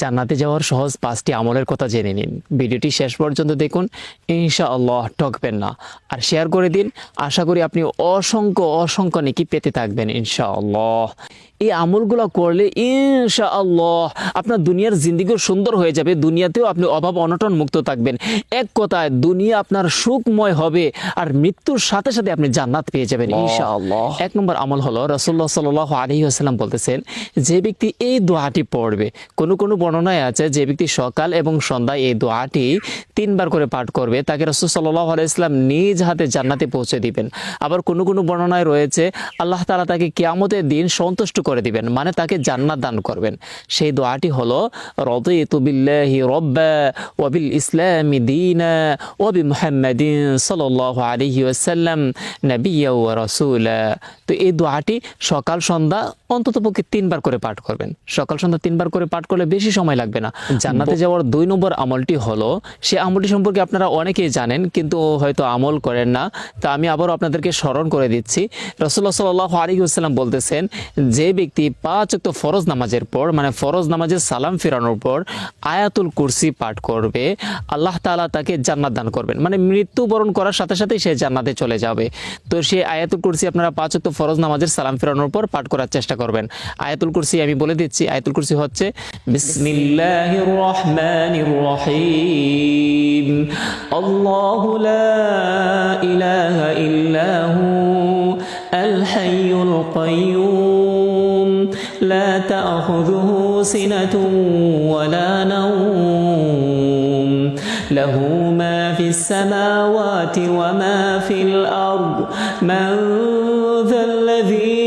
জান্নাতে যাওয়ার সহজ পাঁচটি আমলের কথা জেনে নিন। ভিডিওটি শেষ পর্যন্ত দেখুন ইনশা আল্লাহ ঠকবেন না। আর শেয়ার করে দিন, আশা করি আপনি অসংখ্য অসংখ্য নেকি পেতে থাকবেন ইনশা আল্লাহ এই আমলগুলো করলে ইনশা আল্লাহ আপনার দুনিয়ার জিন্দিগিও সুন্দর হয়ে যাবে দুনিয়াতেও আপনি অভাব অনটন মুক্ত থাকবেন। এক কথায় দুনিয়া আপনার সুখময় হবে আর মৃত্যুর সাথে সাথে আপনি জান্নাত পেয়ে যাবেন ইনশা আল্লাহ এক নম্বর আমল হলো রসুল্লাহ সাল আলী আসাল্লাম বলতেছেন যে ব্যক্তি এই দোয়াটি পড়বে কোনো কোনো বর্ণনায় আছে যে ব্যক্তি সকাল এবং সন্ধ্যায় এই দোয়াটি তিনবার করে পাঠ করবে তাকে রসুল সাল্লাহ আলাইসলাম নিজ হাতে জান্নাতে পৌঁছে দিবেন। আবার কোনো কোনো বর্ণনায় রয়েছে আল্লাহ তালা তাকে কিয়ামতের দিন সন্তুষ্ট করে দিবেন মানে তাকে জান্নাত দান করবেন। সেই দোয়াটি হলো রদিতুবিল্লাহি রব্বা ওয়াবিল ইসলামি দিনা ওয়াবি মুহাম্মাদিন সাল্লাল্লাহু আলাইহি ওয়াসাল্লাম নাবিয়্যা ওয়া রাসূলা। তো এই দোয়াটি সকাল সন্ধ্যা অন্ততপক্ষে তিনবার করে পাঠ করবেন। সকাল সন্ধ্যা তিনবার করে পাঠ করলে বেশি সময় লাগবে না। জান্নাতে যাওয়ার দুই নম্বর আমলটি হলো সে আমলটি সম্পর্কে আপনারা অনেকেই জানেন কিন্তু হয়তো আমল করেন না। তা আমি আবারও আপনাদেরকে স্মরণ করে দিচ্ছি। রসুল্লাহ সাল্লাহ আলী বলতেছেন যে ব্যক্তি পাঁচ অক্ত ফরজ নামাজের পর মানে ফরজ নামাজের সালাম ফেরানোর পর আয়াতুল কুরসি পাঠ করবে আল্লাহ তালা তাকে জান্নাত দান করবেন। মানে মৃত্যুবরণ করার সাথে সাথে সে জান্নাতে চলে যাবে। তো সে আয়াতুল কুরসি আপনারা পাঁচ অক্ত ফরজ নামাজের সালাম ফেরানোর পর পাঠ করার চেষ্টা করবেন আয়াতুল কুরসি আমি বলে দিচ্ছি আয়াতুল কুরসি হচ্ছে বিসমিল্লাহির রহমানির রহিম আল্লাহু লা ইলাহা ইল্লা হু আল হাইয়ুল কাইয়ুম لا تأخذه سنة ولا نوم له ما في السماوات وما في الأرض من ذا الذي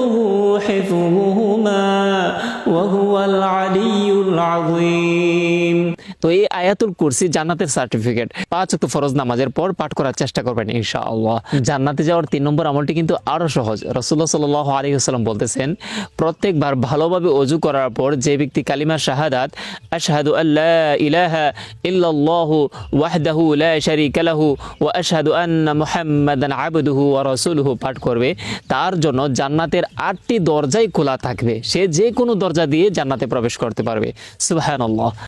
حفظهما وهو العلي العظيم তো এই আয়াতুল কুরসি জান্নাতের সার্টিফিকেট। পাঁচ ওয়াক্ত ফরজ নামাজের পর পাঠ করার চেষ্টা করবেন, ইনশাআল্লাহ। জান্নাতে যাওয়ার তিন নম্বর আমলটি কিন্তু আরও সহজ। রসুল্লাহ সাল আলী আসসালাম বলতেছেন, প্রত্যেকবার ভালোভাবে অজু করার পর যে ব্যক্তি কালিমা শাহাদাত ওয়াহদাহু আন্না পাঠ করবে। তার জন্য জান্নাতের আটটি দরজাই খোলা থাকবে। সে যে কোনো দরজা দিয়ে জান্নাতে প্রবেশ করতে পারবে।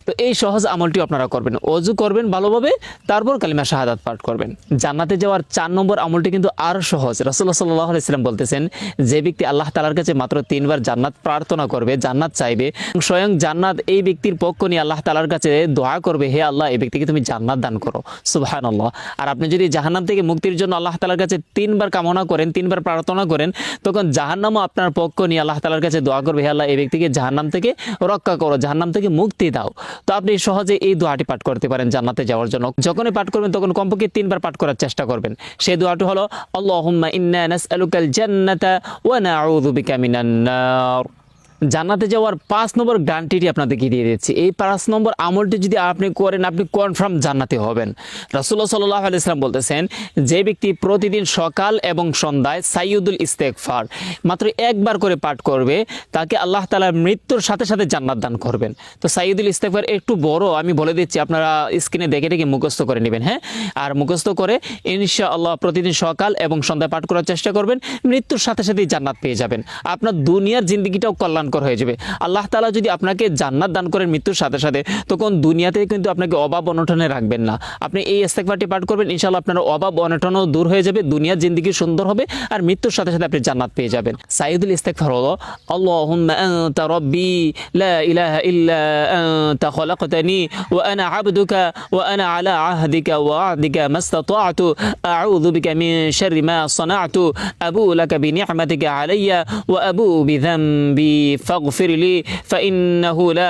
তো এই সহজ আমলটি আপনারা করবেন। অজু করবেন ভালোভাবে, তারপর কালিমা শাহাদাত পাঠ করবেন। জান্নাতে যাওয়ার চার নম্বর আমলটি কিন্তু আরও সহজ। রাসূলুল্লাহ সাল্লাল্লাহু আলাইহি সাল্লাম বলতেছেন, যে ব্যক্তি আল্লাহ তাআলার কাছে মাত্র তিনবার জান্নাত প্রার্থনা করবে, জান্নাত চাইবে, স্বয়ং জান্নাত এই ব্যক্তির পক্ষ নিয়ে আল্লাহ তাআলার কাছে দোয়া করবে, হে আল্লাহ, এই ব্যক্তিকে তুমি জান্নাত দান করো। সুবহানাল্লাহ। আর আপনি যদি জাহান্নাম থেকে মুক্তির জন্য আল্লাহ তালার কাছে তিনবার কামনা করেন, তিনবার প্রার্থনা করেন, তখন জাহান্নামও আপনার পক্ষ নিয়ে আল্লাহ তালার কাছে দোয়া করবে, হে আল্লাহ, এই ব্যক্তিকে জাহান্নাম থেকে রক্ষা করো, জাহান্নাম থেকে মুক্তি দাও। তো আপনি সহজে এই দোয়াটি পাঠ করতে পারেন জান্নাতে যাওয়ার জন্য। যখনই পাঠ করবেন, তখন কমপক্ষে তিনবার পাঠ করার চেষ্টা করবেন। সেই দোয়াটি হলো আল্লাহ ইন্না নাসআলুকাল জান্নাতা ওয়া নাউযু বিকা মিনান নার। জান্নাতে যাওয়ার পাঁচ নম্বর গ্যারান্টিটি আপনাদেরকে দিয়ে দিচ্ছি। এই পাঁচ নম্বর আমলটি যদি আপনি করেন, আপনি কনফার্ম জান্নাতে হবেন। রাসুল্লাহ সাল্লাহ আলাইসলাম বলতেছেন, যে ব্যক্তি প্রতিদিন সকাল এবং সন্ধ্যায় সাইয়দুল ইস্তেকফার মাত্র একবার করে পাঠ করবে, তাকে আল্লাহ তালা মৃত্যুর সাথে সাথে জান্নাত দান করবেন। তো সাইয়দুল ইস্তেকফার একটু বড়, আমি বলে দিচ্ছি, আপনারা স্ক্রিনে দেখে দেখে মুখস্থ করে নেবেন হ্যাঁ? আর মুখস্থ করে ইনশা আল্লাহ প্রতিদিন সকাল এবং সন্ধ্যায় পাঠ করার চেষ্টা করবেন, মৃত্যুর সাথে সাথেই জান্নাত পেয়ে যাবেন। আপনার দুনিয়ার জিন্দগিটাও কল্যাণকর হয়ে যাবে। আল্লাহ তালা যদি আপনাকে জান্নাত দান করেন মৃত্যুর সাথে সাথে, তখন দুনিয়াতে কিন্তু আপনাকে অভাব অনটনে রাখবেন না। আপনি এই ইস্তেকবারটি পাঠ করবেন, ইনশাআল্লাহ আপনার অভাব অনটনও দূর হয়ে যাবে, দুনিয়ার জিন্দগি সুন্দর হবে আর মৃত্যুর সাথে সাথে আপনি জান্নাত পেয়ে যাবেন। সাইদুল ইস্তেকফার হলো, আল্লাহুম্মা আনতা রাব্বি লা ইলাহা ইল্লা আনতা খলাকতানি ওয়া আনা আবদুকা ওয়া আনা আলা আহদিকা ওয়া আহদিকা মাস্তাতা'তু। আউযু আবু ফাগফির লি ফাইন্নাহু লা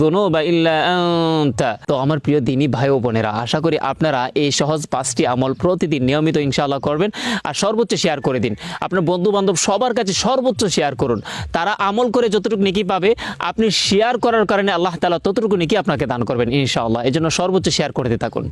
যুনুবা ইল্লা আনতা। তো আমার প্রিয় দিনী ভাই ও বোনেরা, আশা করি আপনারা এই সহজ পাঁচটি আমল প্রতিদিন নিয়মিত ইনশাআল্লাহ করবেন আর সর্বোচ্চ শেয়ার করে দিন। আপনার বন্ধু বান্ধব সবার কাছে সর্বোচ্চ শেয়ার করুন। তারা আমল করে যতটুকু নেকি পাবে, আপনি শেয়ার করার কারণে আল্লাহ তাআলা ততটুকু নেকি আপনাকে দান করবেন ইনশাআল্লাহ। এজন্য সর্বোচ্চ শেয়ার করতে থাকুন।